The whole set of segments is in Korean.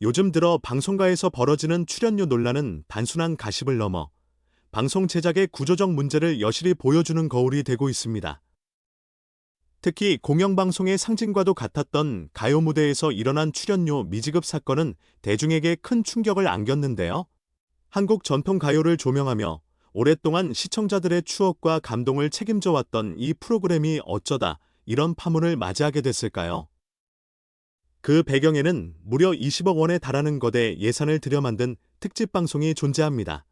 요즘 들어 방송가에서 벌어지는 출연료 논란은 단순한 가십을 넘어 방송 제작의 구조적 문제를 여실히 보여주는 거울이 되고 있습니다. 특히 공영방송의 상징과도 같았던 가요 무대에서 일어난 출연료 미지급 사건은 대중에게 큰 충격을 안겼는데요. 한국 전통 가요를 조명하며 오랫동안 시청자들의 추억과 감동을 책임져 왔던 이 프로그램이 어쩌다 이런 파문을 맞이하게 됐을까요? 그 배경에는 무려 20억 원에 달하는 거대 예산을 들여 만든 특집 방송이 존재합니다.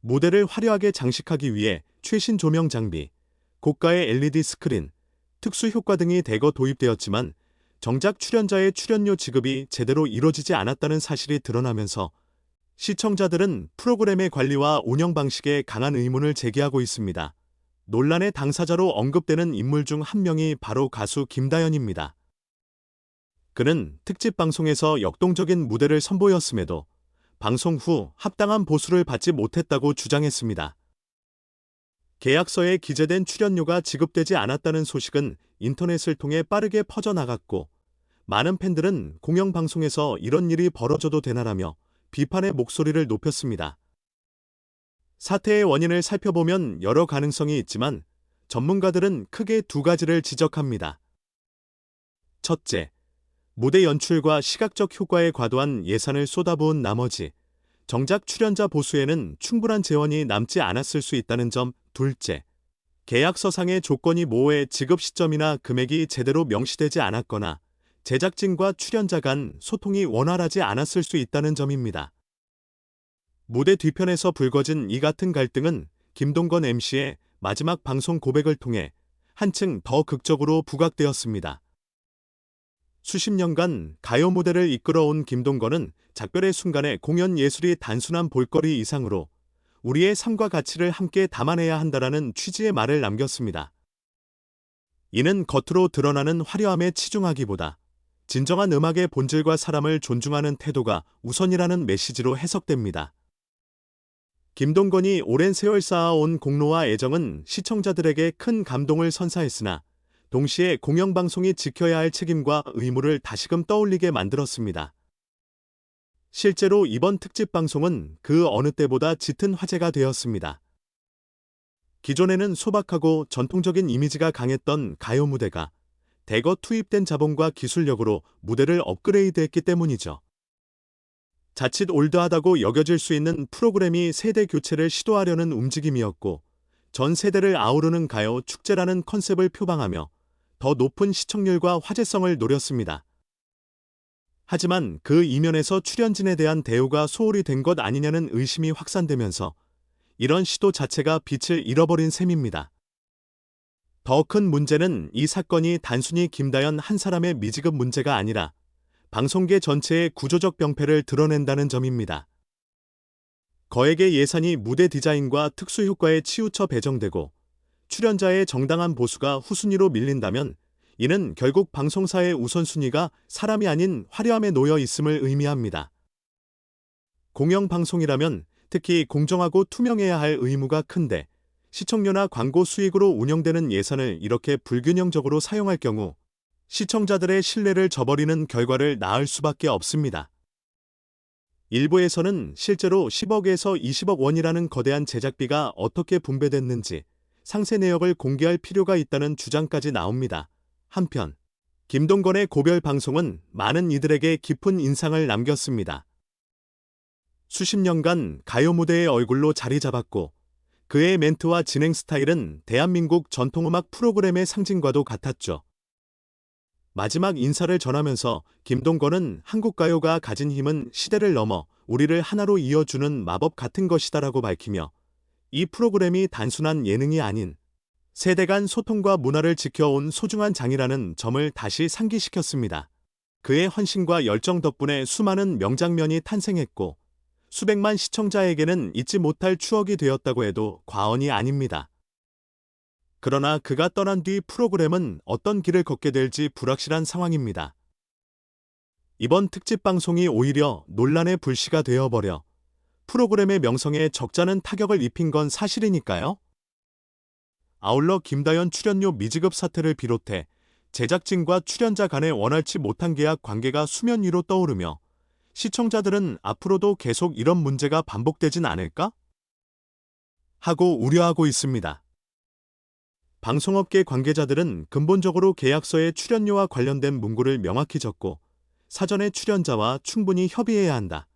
무대를 화려하게 장식하기 위해 최신 조명 장비, 고가의 LED 스크린, 특수 효과 등이 대거 도입되었지만 정작 출연자의 출연료 지급이 제대로 이루어지지 않았다는 사실이 드러나면서 시청자들은 프로그램의 관리와 운영 방식에 강한 의문을 제기하고 있습니다. 논란의 당사자로 언급되는 인물 중 한 명이 바로 가수 김다연입니다. 그는 특집 방송에서 역동적인 무대를 선보였음에도 방송 후 합당한 보수를 받지 못했다고 주장했습니다. 계약서에 기재된 출연료가 지급되지 않았다는 소식은 인터넷을 통해 빠르게 퍼져나갔고 많은 팬들은 공영방송에서 이런 일이 벌어져도 되나라며 비판의 목소리를 높였습니다. 사태의 원인을 살펴보면 여러 가능성이 있지만 전문가들은 크게 두 가지를 지적합니다. 첫째, 무대 연출과 시각적 효과에 과도한 예산을 쏟아부은 나머지 정작 출연자 보수에는 충분한 재원이 남지 않았을 수 있다는 점 둘째, 계약서상의 조건이 모호해 지급 시점이나 금액이 제대로 명시되지 않았거나 제작진과 출연자 간 소통이 원활하지 않았을 수 있다는 점입니다. 무대 뒤편에서 불거진 이 같은 갈등은 김동건 MC의 마지막 방송 고백을 통해 한층 더 극적으로 부각되었습니다. 수십 년간 가요 무대를 이끌어온 김동건은 작별의 순간에 공연 예술이 단순한 볼거리 이상으로 우리의 삶과 가치를 함께 담아내야 한다라는 취지의 말을 남겼습니다. 이는 겉으로 드러나는 화려함에 치중하기보다 진정한 음악의 본질과 사람을 존중하는 태도가 우선이라는 메시지로 해석됩니다. 김동건이 오랜 세월 쌓아온 공로와 애정은 시청자들에게 큰 감동을 선사했으나 동시에 공영방송이 지켜야 할 책임과 의무를 다시금 떠올리게 만들었습니다. 실제로 이번 특집 방송은 그 어느 때보다 짙은 화제가 되었습니다. 기존에는 소박하고 전통적인 이미지가 강했던 가요 무대가 대거 투입된 자본과 기술력으로 무대를 업그레이드했기 때문이죠. 자칫 올드하다고 여겨질 수 있는 프로그램이 세대 교체를 시도하려는 움직임이었고 전 세대를 아우르는 가요 축제라는 컨셉을 표방하며 더 높은 시청률과 화제성을 노렸습니다. 하지만 그 이면에서 출연진에 대한 대우가 소홀히 된 것 아니냐는 의심이 확산되면서 이런 시도 자체가 빛을 잃어버린 셈입니다. 더 큰 문제는 이 사건이 단순히 김다연 한 사람의 미지급 문제가 아니라 방송계 전체의 구조적 병폐를 드러낸다는 점입니다. 거액의 예산이 무대 디자인과 특수 효과에 치우쳐 배정되고 출연자의 정당한 보수가 후순위로 밀린다면 이는 결국 방송사의 우선순위가 사람이 아닌 화려함에 놓여 있음을 의미합니다. 공영방송이라면 특히 공정하고 투명해야 할 의무가 큰데 시청료나 광고 수익으로 운영되는 예산을 이렇게 불균형적으로 사용할 경우 시청자들의 신뢰를 저버리는 결과를 낳을 수밖에 없습니다. 일부에서는 실제로 10억에서 20억 원이라는 거대한 제작비가 어떻게 분배됐는지 상세 내역을 공개할 필요가 있다는 주장까지 나옵니다. 한편 김동건의 고별 방송은 많은 이들에게 깊은 인상을 남겼습니다. 수십 년간 가요 무대의 얼굴로 자리 잡았고 그의 멘트와 진행 스타일은 대한민국 전통음악 프로그램의 상징과도 같았죠. 마지막 인사를 전하면서 김동건은 한국 가요가 가진 힘은 시대를 넘어 우리를 하나로 이어주는 마법 같은 것이다라고 밝히며 이 프로그램이 단순한 예능이 아닌 세대 간 소통과 문화를 지켜온 소중한 장이라는 점을 다시 상기시켰습니다. 그의 헌신과 열정 덕분에 수많은 명장면이 탄생했고 수백만 시청자에게는 잊지 못할 추억이 되었다고 해도 과언이 아닙니다. 그러나 그가 떠난 뒤 프로그램은 어떤 길을 걷게 될지 불확실한 상황입니다. 이번 특집 방송이 오히려 논란의 불씨가 되어버려 프로그램의 명성에 적잖은 타격을 입힌 건 사실이니까요. 아울러 김다연 출연료 미지급 사태를 비롯해 제작진과 출연자 간의 원활치 못한 계약 관계가 수면 위로 떠오르며 시청자들은 앞으로도 계속 이런 문제가 반복되진 않을까? 하고 우려하고 있습니다. 방송업계 관계자들은 근본적으로 계약서에 출연료와 관련된 문구를 명확히 적고 사전에 출연자와 충분히 협의해야 한다.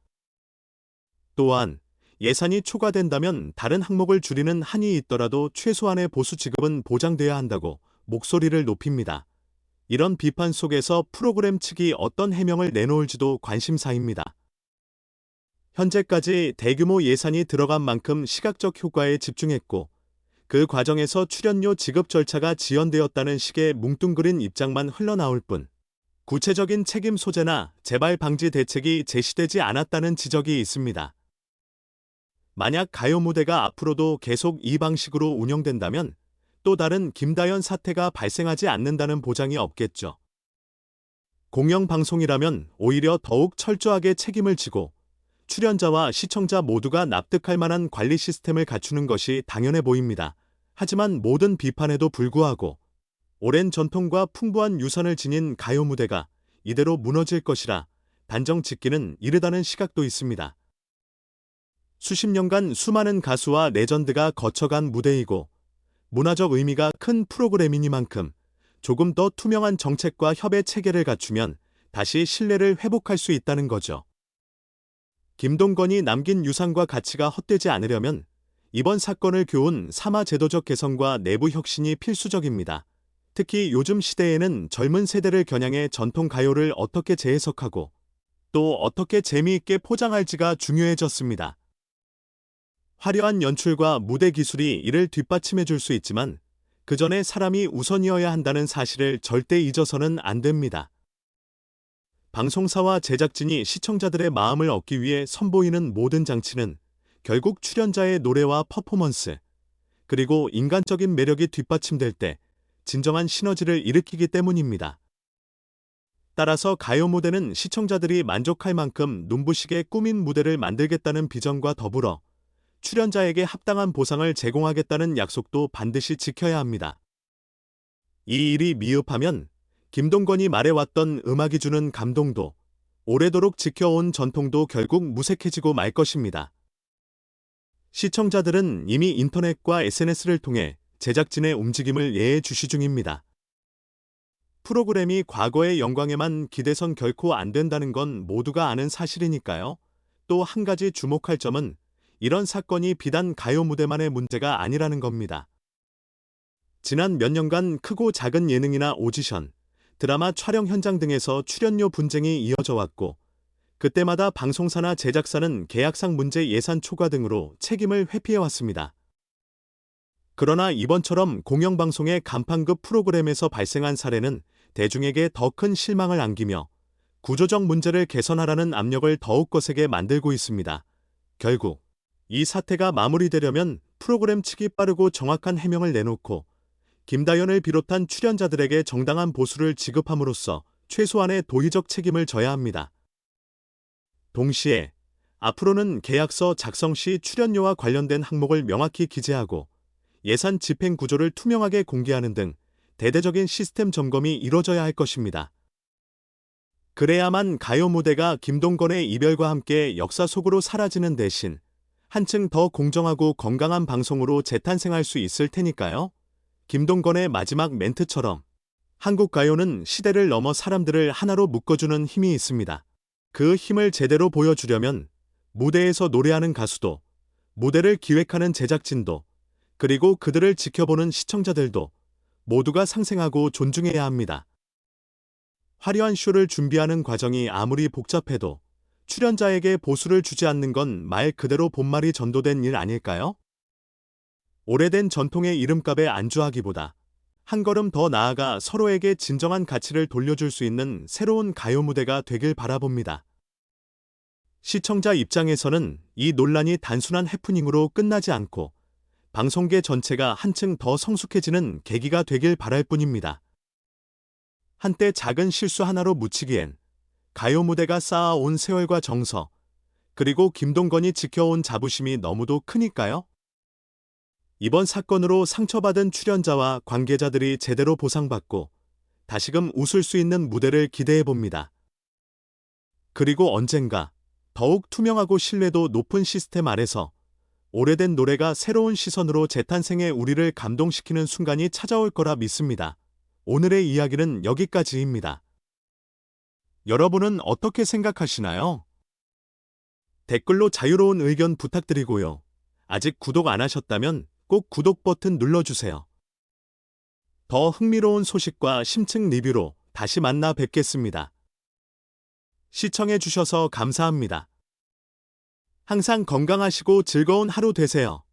또한 예산이 초과된다면 다른 항목을 줄이는 한이 있더라도 최소한의 보수 지급은 보장돼야 한다고 목소리를 높입니다. 이런 비판 속에서 프로그램 측이 어떤 해명을 내놓을지도 관심사입니다. 현재까지 대규모 예산이 들어간 만큼 시각적 효과에 집중했고 그 과정에서 출연료 지급 절차가 지연되었다는 식의 뭉뚱그린 입장만 흘러나올 뿐 구체적인 책임 소재나 재발 방지 대책이 제시되지 않았다는 지적이 있습니다. 만약 가요 무대가 앞으로도 계속 이 방식으로 운영된다면 또 다른 김다연 사태가 발생하지 않는다는 보장이 없겠죠. 공영방송이라면 오히려 더욱 철저하게 책임을 지고 출연자와 시청자 모두가 납득할 만한 관리 시스템을 갖추는 것이 당연해 보입니다. 하지만 모든 비판에도 불구하고 오랜 전통과 풍부한 유산을 지닌 가요 무대가 이대로 무너질 것이라 단정 짓기는 이르다는 시각도 있습니다. 수십 년간 수많은 가수와 레전드가 거쳐간 무대이고 문화적 의미가 큰 프로그램이니만큼 조금 더 투명한 정책과 협의 체계를 갖추면 다시 신뢰를 회복할 수 있다는 거죠. 김동건이 남긴 유산과 가치가 헛되지 않으려면 이번 사건을 교훈 사마 제도적 개선과 내부 혁신이 필수적입니다. 특히 요즘 시대에는 젊은 세대를 겨냥해 전통 가요를 어떻게 재해석하고 또 어떻게 재미있게 포장할지가 중요해졌습니다. 화려한 연출과 무대 기술이 이를 뒷받침해 줄 수 있지만 그 전에 사람이 우선이어야 한다는 사실을 절대 잊어서는 안 됩니다. 방송사와 제작진이 시청자들의 마음을 얻기 위해 선보이는 모든 장치는 결국 출연자의 노래와 퍼포먼스, 그리고 인간적인 매력이 뒷받침될 때 진정한 시너지를 일으키기 때문입니다. 따라서 가요 무대는 시청자들이 만족할 만큼 눈부시게 꾸민 무대를 만들겠다는 비전과 더불어 출연자에게 합당한 보상을 제공하겠다는 약속도 반드시 지켜야 합니다. 이 일이 미흡하면 김동건이 말해왔던 음악이 주는 감동도 오래도록 지켜온 전통도 결국 무색해지고 말 것입니다. 시청자들은 이미 인터넷과 SNS를 통해 제작진의 움직임을 예해 주시 중입니다. 프로그램이 과거의 영광에만 기대선 결코 안 된다는 건 모두가 아는 사실이니까요. 또 한 가지 주목할 점은 이런 사건이 비단 가요 무대만의 문제가 아니라는 겁니다. 지난 몇 년간 크고 작은 예능이나 오디션, 드라마 촬영 현장 등에서 출연료 분쟁이 이어져 왔고 그때마다 방송사나 제작사는 계약상 문제 예산 초과 등으로 책임을 회피해 왔습니다. 그러나 이번처럼 공영방송의 간판급 프로그램에서 발생한 사례는 대중에게 더 큰 실망을 안기며 구조적 문제를 개선하라는 압력을 더욱 거세게 만들고 있습니다. 결국 이 사태가 마무리되려면 프로그램 측이 빠르고 정확한 해명을 내놓고 김다연을 비롯한 출연자들에게 정당한 보수를 지급함으로써 최소한의 도의적 책임을 져야 합니다. 동시에 앞으로는 계약서 작성 시 출연료와 관련된 항목을 명확히 기재하고 예산 집행 구조를 투명하게 공개하는 등 대대적인 시스템 점검이 이뤄져야 할 것입니다. 그래야만 가요 무대가 김동건의 이별과 함께 역사 속으로 사라지는 대신 한층 더 공정하고 건강한 방송으로 재탄생할 수 있을 테니까요. 김동건의 마지막 멘트처럼 한국 가요는 시대를 넘어 사람들을 하나로 묶어주는 힘이 있습니다. 그 힘을 제대로 보여주려면 무대에서 노래하는 가수도, 무대를 기획하는 제작진도, 그리고 그들을 지켜보는 시청자들도 모두가 상생하고 존중해야 합니다. 화려한 쇼를 준비하는 과정이 아무리 복잡해도 출연자에게 보수를 주지 않는 건 말 그대로 본말이 전도된 일 아닐까요? 오래된 전통의 이름값에 안주하기보다 한 걸음 더 나아가 서로에게 진정한 가치를 돌려줄 수 있는 새로운 가요 무대가 되길 바라봅니다. 시청자 입장에서는 이 논란이 단순한 해프닝으로 끝나지 않고 방송계 전체가 한층 더 성숙해지는 계기가 되길 바랄 뿐입니다. 한때 작은 실수 하나로 묻히기엔 가요 무대가 쌓아온 세월과 정서, 그리고 김동건이 지켜온 자부심이 너무도 크니까요. 이번 사건으로 상처받은 출연자와 관계자들이 제대로 보상받고 다시금 웃을 수 있는 무대를 기대해 봅니다. 그리고 언젠가 더욱 투명하고 신뢰도 높은 시스템 아래서 오래된 노래가 새로운 시선으로 재탄생해 우리를 감동시키는 순간이 찾아올 거라 믿습니다. 오늘의 이야기는 여기까지입니다. 여러분은 어떻게 생각하시나요? 댓글로 자유로운 의견 부탁드리고요. 아직 구독 안 하셨다면 꼭 구독 버튼 눌러주세요. 더 흥미로운 소식과 심층 리뷰로 다시 만나 뵙겠습니다. 시청해주셔서 감사합니다. 항상 건강하시고 즐거운 하루 되세요.